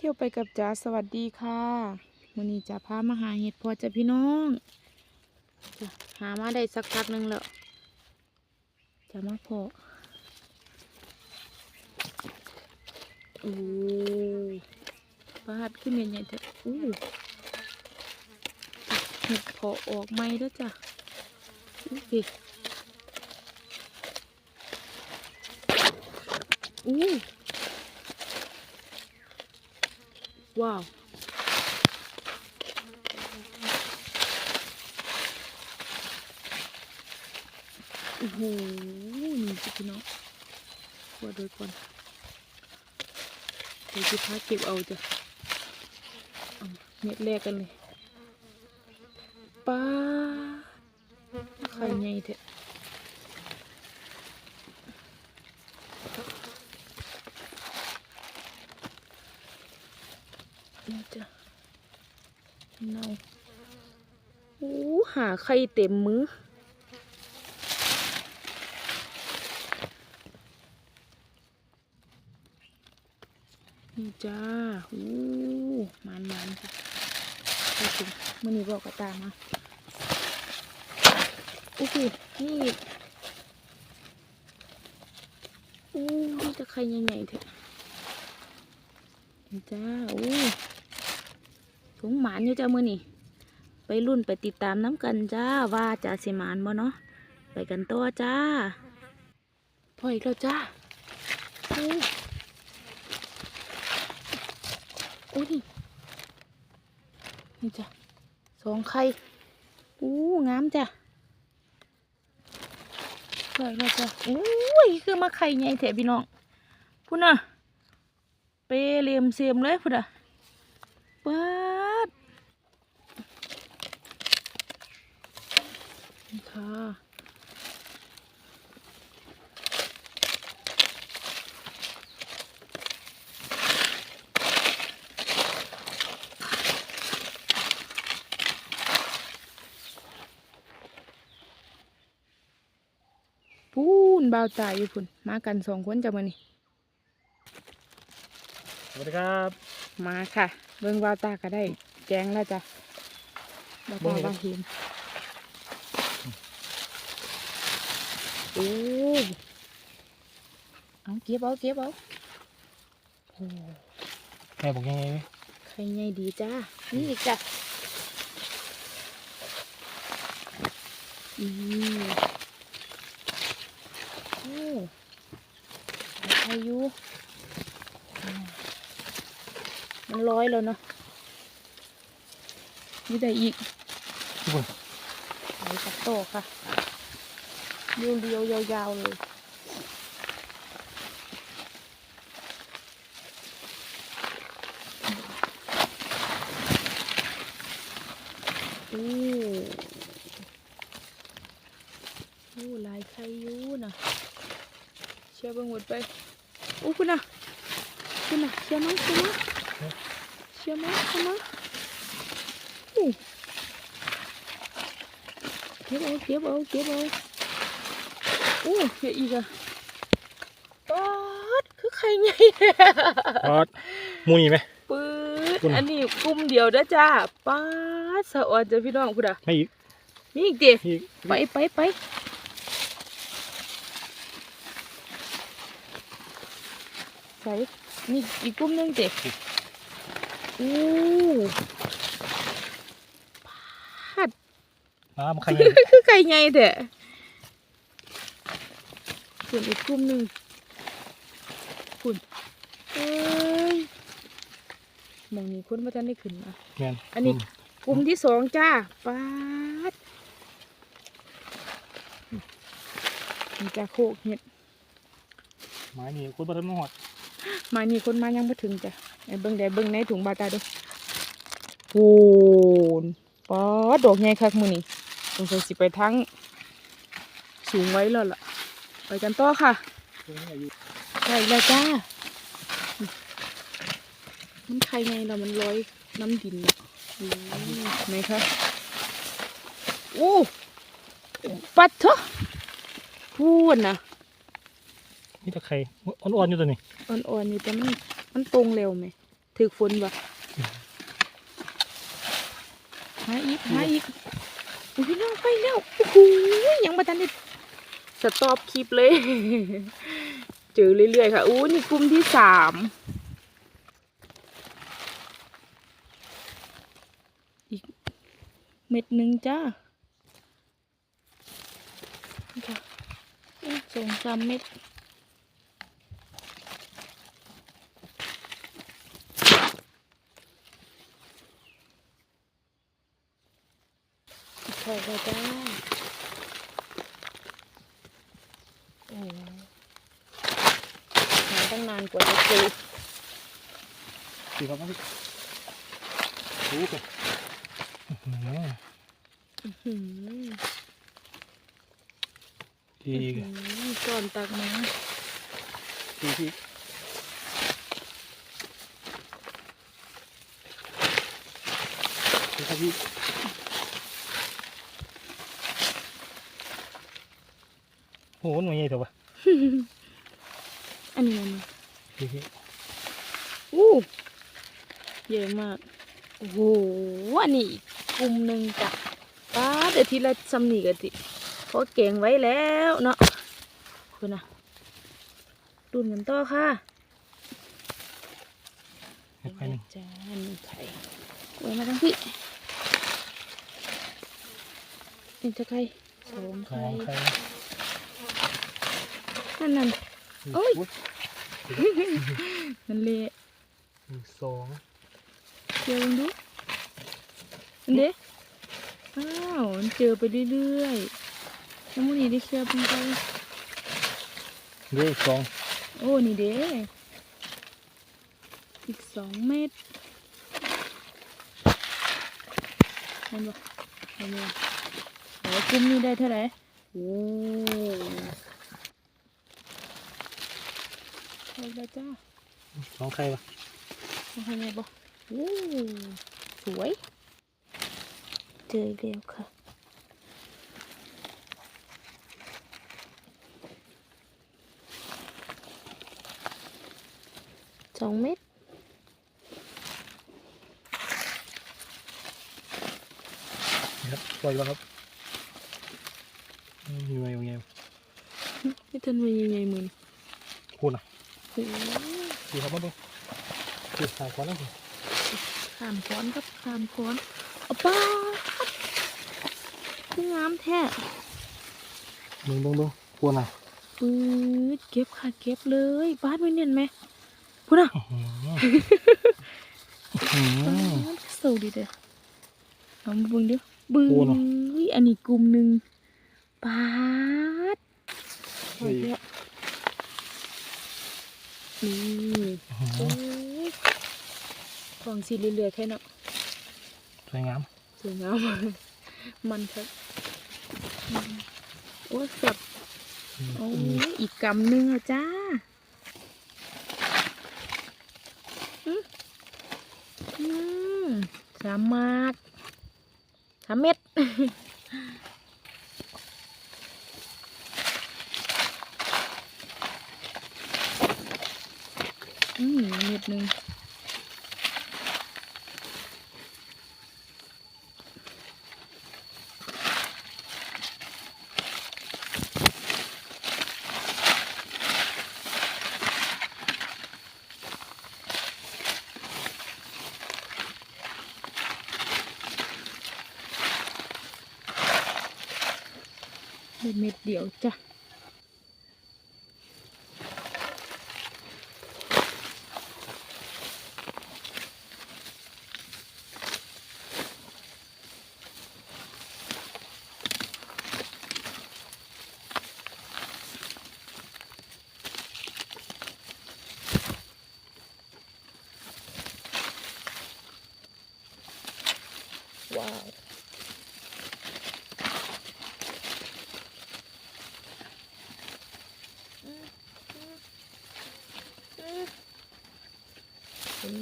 เที่ยวไปกับจ๋าสวัสดีค่ะวันนี้จ๋าพามาหาเห็ดพอจะพี่น้องหามาได้สักพักหนึ่งแล้วจะมาพอโอ้ปาดขึ้นใหญ่ๆเถอะอู้เห็ดพอออกไหมแล้วจ้ะอู้สิอู้ ว้าวโอ้โหนี่สิพี่น้องขวดโดยก่อนเดี๋ยวจะพาเก็บเอาจ้ะเอาเม็ดแรกกันเลยป้าไข่ใหญ่เถอะนี่จ้ะเนาโอ้ หาไข่เต็มมือนี่จ้าอู้มันมันจ้ะไปถึงมื่อนี้บอกกระตามาโอ้โหนี่อู้นี่จะใครยังไงเถอะนี่จ้าอู้สงหมานอยู่จ้ามื่อนี้ ไปรุ่นไปติดตามน้ำกันจ้าว่าจะสิมานบ่เนาะไปกันตัวจ้าพออีกแล้วจ้าอู้อุ้ยนี่จ้ะสองไข่อู้งามจ้ะสวยแล้วจ้ะอุ้ยคือมาไข่ใหญ่แถพี่น้องพุ่นน่ะเปเลียมเสียมเลยพุ่นน่ะปัดนี่ ค่ะ พูนบ่าวตายอยู่พุ่น มากันสองคนจ้ะมื้อนี้สวัสดีครับ มาค่ะ เบิ่งบ่าวตาก็ได้แจ้งแล้วจ้ะบ่าวตาว่าเห็น โอ้ยเอาเก็บเอาเก็บเอาโอ้แม่บอกยังไงไหมใครไงดีจ้านี่อีกจ้ะอืมโอ้ใครอยู่อืมมันร้อยแล้วเนาะนี่ได้อีกทุกคนไหลสักโตค่ะ เรียวเรียวๆยาวๆเลยอู้อู้ลายไข่ยูนะเชื่อบิ่งหมดไปอู้คุณนะคุณนะเชื่อมั้ยเชื่อมั้ยเชื่อมั้ยเชื่อมั้ยอู้เก็บเอาเก็บเอาเก็บเอา อู้เฮียอีกอะป๊อดคือไข่ใหญ่พอดมูนี่ไหมปื๊ดคุณน่ะอันนี้กลุ่มเดียวเด้อจ้าป๊าดสะออนจ้ะพี่น้องพุ่นอะไม่อีกนี่อีกดิอีกไปไปไปใส่นี่อีกกลุ่มหนึงเด็กอู้พาดน้ำใครยังคือไก่ไงเถอะ ส่วนอีกกลุ่มหนึงคุณเอ้ยหมองนี้คนมาทันได้ขึ้นมาแม่นอันนี้กลุ่มที่สองจ้าปาดนี่จ้าโคกเห็ดไม้นี่คุณประทับนหอดมานี่คนมายังไม่ถึงจ้ะไอ้เบิ้งแดเบิ้งในถุงบาตาดูโอ้นปอดดอกใหญ่คักมือนี่สงสัยสิไปทั้งสูงไว้แล้วล่ะ ไปกันต่อค่ะตรงนี้อายุได้แล้วจ้า มันใครไงเรามันลอยน้ำดินน่ะโอ้ยไหนคะโอ้ปัดเถอะพูดนะนี่ตะไคร้อ่อนๆอยู่ตัวนี้อ่อนๆอยู่แต่มันมันตรงเร็วไหมถือฝนวะหาอีกหาอีกอุ้ยพี่น้องไปแล้วโอ้โหยังมาทันได้ สต็อปคลิปเลย เจอเรื่อยๆค่ะ อู้นี่กลุ่มที่สามอีกเม็ดหนึ่งจ้าอีกสองสามเม็ดถอดเลยจ้าโอ้หาตั้ง นานกว่าจะเจอดีครับพี่รู้กันอื้อหืออื้อหือดีอื้อหือก่อนตักมาดีพี่ดีครับพี่โอ้โหหน่วยใหญ่เถอะวะอันนี้มันดีพี่ อู้เยอะมาก โอ้โหอันนี้อีกกลุ่มหนึ่งจ้ะป้าเดี๋ยวทีละซำนี่กันสิเพราะเก่งไว้แล้วเนาะคุณนะดุนกันต่อค่ะเห็ดไปหนึ่งจานไข่ไว้มาทั้งพี่หนึ่งจะไข่สองสอไข่งไข่นั่นนั่นโอ้ย อุ๊นั่นเละหนึ่งสองเจอลองดูอันเด้อ้าวมันเจอไปเรื่อยๆแล้วมันนี่ได้เคลียร์เป็นไปเดี๋ยวอีกสองโอ้นี่เด้อีกสองเม็ดเห็นปะเห็นปะโอ้กลุ่มนี้ได้เท่าไหร่โอ้ ไปแล้วจ้าสองไข่ปะมาให้แม่บอกโอ้สวย เจออีกแล้วค่ะสองเม็ดนะครับปล่อยแล้วครับอืมอยู่ไงอยู่ไงนี่ทันมายังไงมึงพูดนะโอ้โห ดูครับมาดูดูถ่ายก่อนแล้วสิขามค้อนครับขามค้อนเอาป้าดคืองามแท้มึงเบิ่งเบิ่งพูดนะปื๊ดเก็บค่ะเก็บเลยบ้านไม่เนียนไหมพูดนะอื้อหืออื้อหืป้าอดสวยดีเด้อเอามาเบิ่งเด้อบึ้โอ้เนอะยอันนี้กลุ่มหนึ่งป้าดเฮ้ย นี่อื้อโอ้หือยของสีเหลือๆแค่เนาะสวยงามสวยงามมันครับอืมโอ้ยสับอืมโอ้ยอีกกำหนึ่งอะจ้าอืมอืมสามมากสามเม็ด อืมเม็ดหนึ่งเม็ดเดียวจ้ะ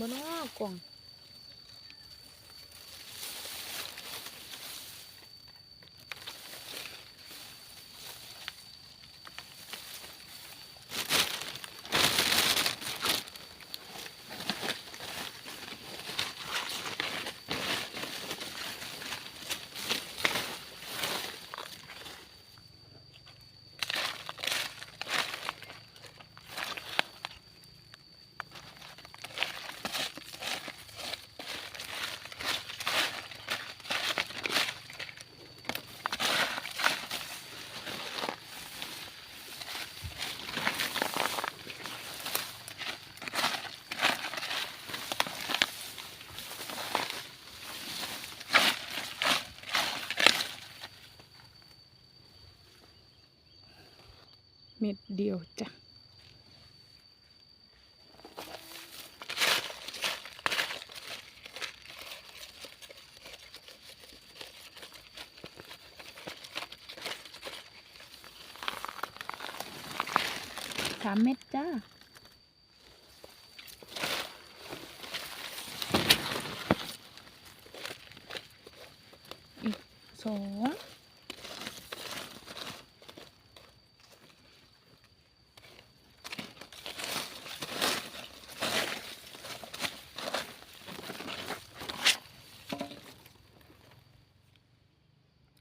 บ่เนาะกล่อง ม็ดเดียวจ้ะสามเม็ดจ้า อีกสอง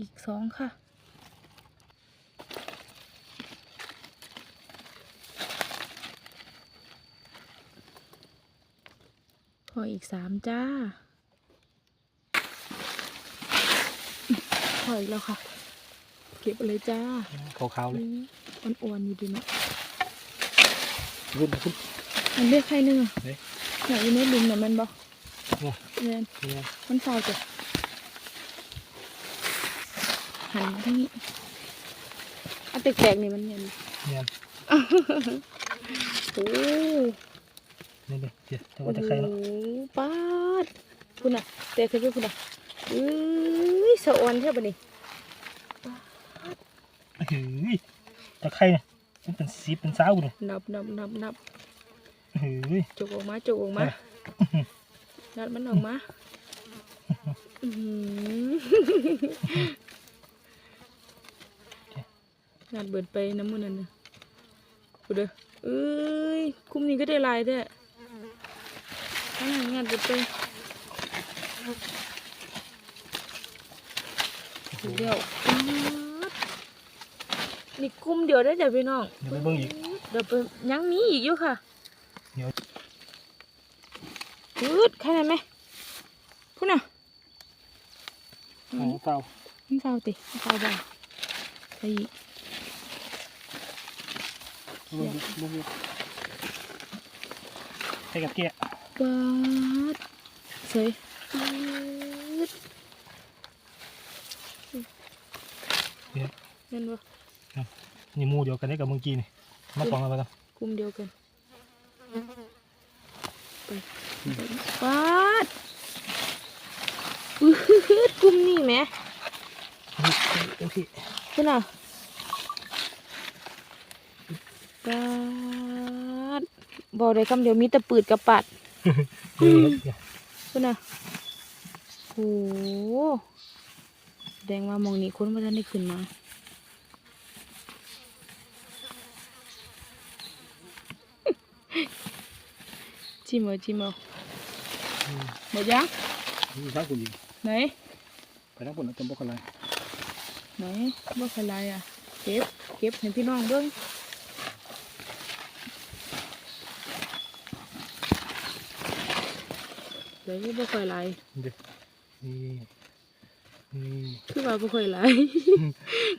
อีกสอง ค่ะ พออีกสามจ้า พออีกแล้วค่ะ เก็บไปเลยจ้าขาวๆเลยมันอ้วนๆอยู่ดีเนาะรุ่นคุณมันเรียกใครนึงอะเอ๊ะอยากอยู่ในหลุมน่ะแมันบ่โอ้เรียนเนี่ยมันเฝ้าจ้ะ หันมาที่นี่อันแตกๆนี่มันเนียนเนี่ยโอ้นี่เลยเดี๋ยวจะว่าจะใครเนาะโอ้ปาดคุณอะแตกขึ้นไปคุณอะเอ้ยสะออนแค่ปะนี่เฮ้ยจะใครเนี่ยมันเป็นสีเป็นสาวเลยนับนับนับนับเฮ้ยจกออกมาจกออกมางัดมันออกมา อื้อหืองัดเบิดไปน้ำมันนั่นนะกูเด้อเอ้ย คุ้มนี้ก็ได้ลายแท้อันนั้นงัดเบิดไปเดี๋ยวป๊าดนี่คุ้มเดียวได้จ้ะพี่น้อง เดี๋ยวไปเบิ่งอีก เดี๋ยวไปยังมีอีกอยู่ค่ะเดี๋ยวยืดแค่นั้นไหมพูดน่ะเอาเปล่ามันเศร้าติมันเศร้าบ้างไปอีกเบิ่งอีกเบิ่อีกใส่กับเกียปาดเสยยืดเนียนบ่นี่มูเดียวกันได้กับเมื่อกี้นี่มาสองแล้วกันกลุ่มเดียวกันไปปาดอือกลุ่มนี่แหมโอเคพูดน่ะ ปาดบอกได้คำเดียวมีแต่ปืดกับปัดเดี๋ยวครับเดี๋ยวคุณน่ะโหแสดงว่ามองนี้คนมาทันได้ขึ้นมาจิมเอาจิมเอาอืมหมดยังนี่ทั้งคุณยิงไหนไปทั้งคนจำบอกอะไรไหนบ่เป็นไรอะเก็บเก็บให้พี่น้องเบิ่ง เดี๋ยวนี้บ่ค่อยไหลายเดี๋ยวนี่นี่คือว่าบ่ค่อยไหลาย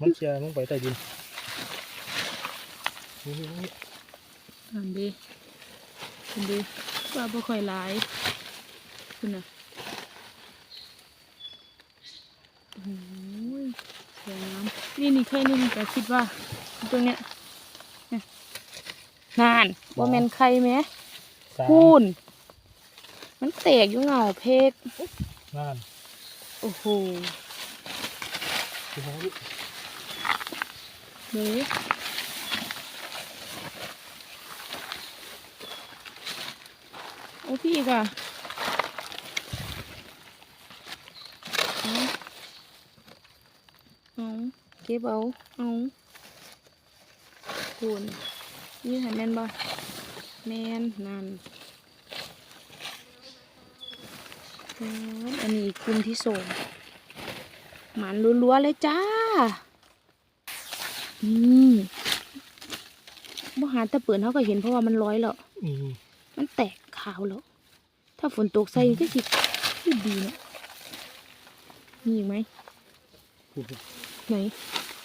มันเชียร์ลงไปใต้ดินนี่นี่นี่นั่นดินั่นดิว่าบ่ค่อยหลายคุณน่ะโอ้ยสวยงามนี่นี่เคยนี่แต่คิดว่าตรงเนี้ยเนี่ยนานว่าแมนใครไหมสามพูน มันแตกอยู่เหงาเพกนั่นโอ้โหคือของลูกเดี๋ยวนี้โอ้พี่อีกอะเอาเอาเก็บเอาเอาคุณนี่หันแมนบ่แมนนั่น อืมอันนี้กลุ่มที่สองหมันรัวๆเลยจ้านี่บ่หาแตะเปิดเขาก็เห็นเพราะว่ามันร้อยแล้วนี่มันแตกขาวแล้ว ถ้าฝนตกใส่ก็สิคือดีเนาะมีอีกไหมพูดไหน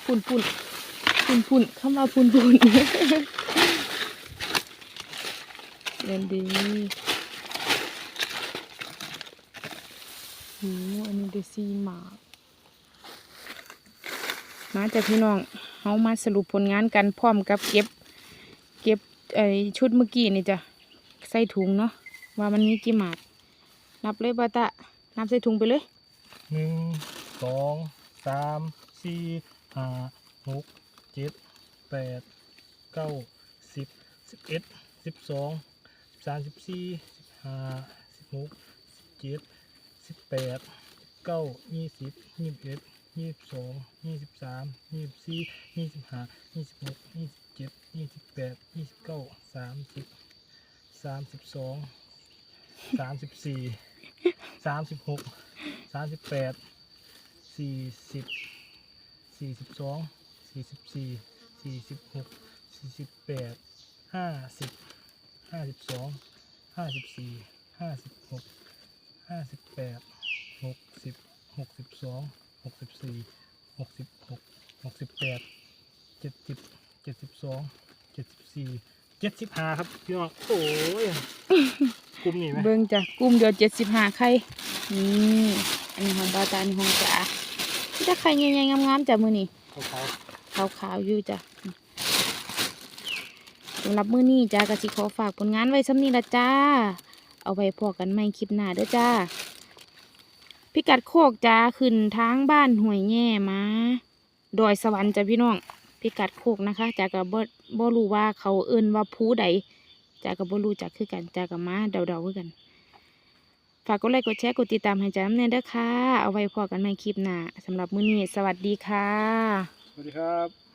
ปุ่นปุ่นปุ่นปุ่นเข้ามาปุ่นปุ่นเล่นดี หอันนี้เดซี่หมากมาจากพี่น้องเฮามาสรุปผลงานกันพร้อมกับเก็บ เก็บไอชุดเมื่อกี้นี่จ้ะใส่ถุงเนาะว่ามันมีกี่หมาดนับเลยบาตะนับใส่ถุงไปเลยหนึ่งสองสามสี่ห้าหกเจ็ดแปดเก้าสิบสิบเอ็ดสิบสองสามสิบสี่สิบห้าสิบหกสิบเจ็ด สิบแปดเก้ายี่สิบยี่สิบเอ็ดยี่สิบสองยี่สิบสามยี่สิบสี่ยี่สิบห้ายี่สิบหกยี่สิบเจ็ดยี่สิบแปดยี่สิบเก้าสามสิบสามสิบสองสามสิบสี่สามสิบหกสามสิบแปดสี่สิบสี่สิบสองสี่สิบสี่สี่สิบหกสี่สิบแปดห้าสิบห้าสิบสองห้าสิบสี่ห้าสิบหก ห้าสิบแปดหกสิบหกสิบสองหกสิบสี่หกสิบหกหกสิบแปดเจ็ดสิบเจ็ดสิบสองเจ็ดสิบสี่เจ็ดสิบห้าครับพี่น้องโอ้ยกลุ่มนี่ไหมเบิ่งจ้ะกลุ่มเดียวเจ็ดสิบห้าไข่นี่อันนี้ของบาตาอันนี้ของจ๋าที่ถ้าไข่ใหญ่ๆงามๆจ้ะมือนี่เขาเขาขาวๆอยู่จ้ะสำหรับมื้อนี้จ้ากะสิขอฝากผลงานไว้ซ้ำนี้ละจ้า เอาไว้พอกันใหม่คลิปหน้าเด้อจ้า พิกัดโคกจ้าขึ้นทางบ้านห้วยแง่มาดอยสวรรค์จ้ะพี่น้อง พิกัดโคกนะคะจากกับบ่บ่รู้ว่าเขาเอิ้นว่าภูใดจากกับบ่รู้จักคือกันจากกับมาเดาๆคือกัน ฝากกดไลค์กดแชร์กดติดตามให้จ้าแน่เด้อค่ะ เอาไว้พอกันใหม่คลิปหน้าสำหรับมื้อนี้สวัสดีค่ะ สวัสดีครับ